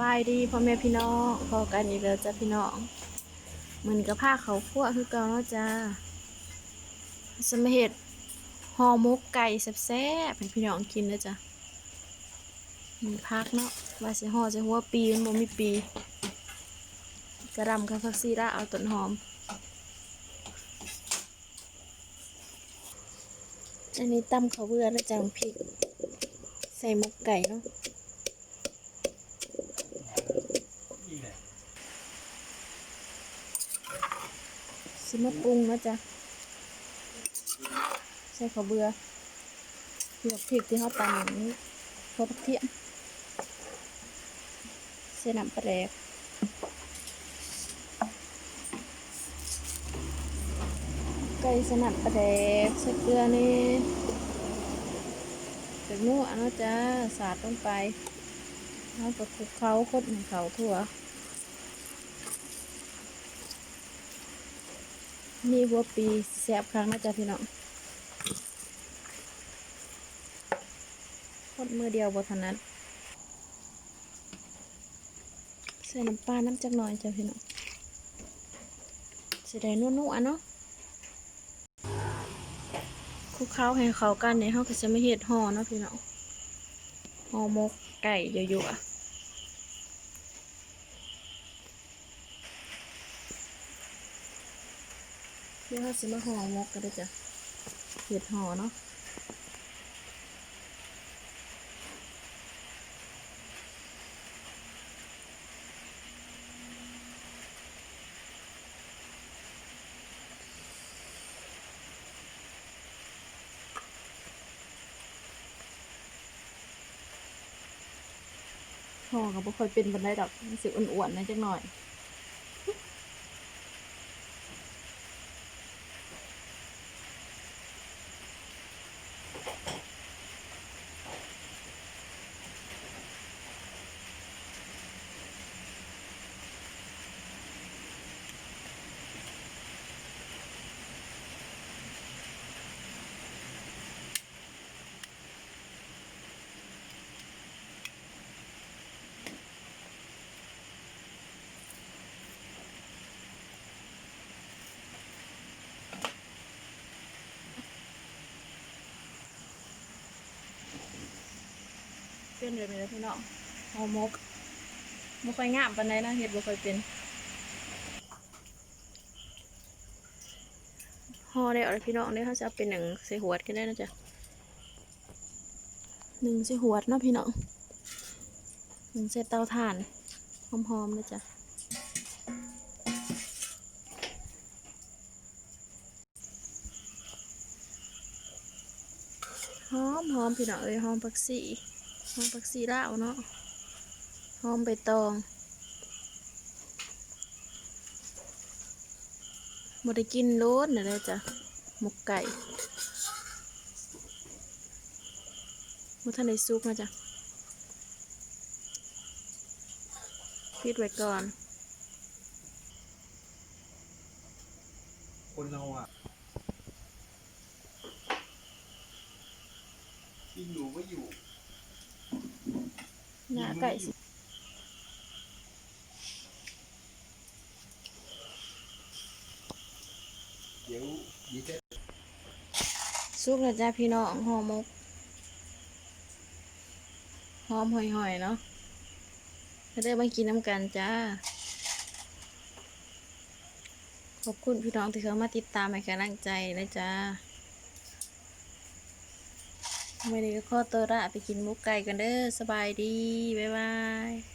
บายดีพ่อแม่พี่น้องพอกันอีกแล้วจ้ะพี่น้องมันกับผ้าเขาวคั่วคือเก่าเนาะจ้าสมาเห็ดห่อหมกไก่แซ่บๆให้พี่น้องกินเด้อจ้ะมีพักเนาะว่าสิห่อจะหัวปีมันบ่มีปี กระดำกับผักซีระเอาต้นหอม อันนี้ตำข้าวเบื่อแล้วจังพริก ใส่หมกไก่เนาะ สิมาปรุงนะจ๊ะใส่ข้าวเบื่อหยวกพริกที่เขาตำอย่างนี้พอเทียมใส่น้ำปลาแดกไก่สน้ำปลาแดกใส่เกลือนี่จากนู้นนะจ๊ะสาดลงไปแล้วก็คลุกเคล้าคดเขาทั่ว มีหัวปีแสบครั้งนะจ๊ะพี่น้องพดมือเดียวบทนัดใส่น้ำปลาน้ำจักหน่อยจ้ะพี่น้องจะได้นุ่นๆอะเนาะคลุกเคล้าให้เขากันเนี่ยเขาก็จะไม่เห็ดห่อเนาะพี่น้องห่อมกไก่เยอะๆอะ เดี๋ยวเราสิมาห่อมกกันเลยจ้ะเห็ดห่อเนาะห่อก็บ่ค่อยเป็นบันไดดอกมันสิอ้วนๆนะจักหน่อย เป็นเลยไหมล่ะพี่น้องหอหมกบ่ค่อยงามปานใดนะเฮ็ดบ่ค่อยเป็นห่อได้เอาพี่น้องเด้เขาจะเป็นหนังใส่หวกันได้นะจ๊ะหนึ่งใส่หวเนาะพี่น้องหนึ่งใส่เตาถ่านหอมๆนะจ๊ะหอมหอมพี่น้องเอ้ยหอมผักชี หอมผักชีลาวเนาะหอมใบตองบ่ได้กินโลดนะเลยจ้ะหมกไก่บ่ทันได้ซุกนะจ๊ะปิดไว้ก่อน คนเราอะยิ่งอยู่ก็อยู่ หน้าไก่สิเดี๋ยวจ๊ะพี่น้องห่อมกหอมห่อยๆเนาะก็ได้มากินน้ำกันจ้า ขอบคุณพี่น้องที่เข้ามาติดตามให้กำลังใจนะจ้า วันนี้ก็ขอตัวละไปกินหมุกไก่กันเด้อสบายดี บ๊ายบาย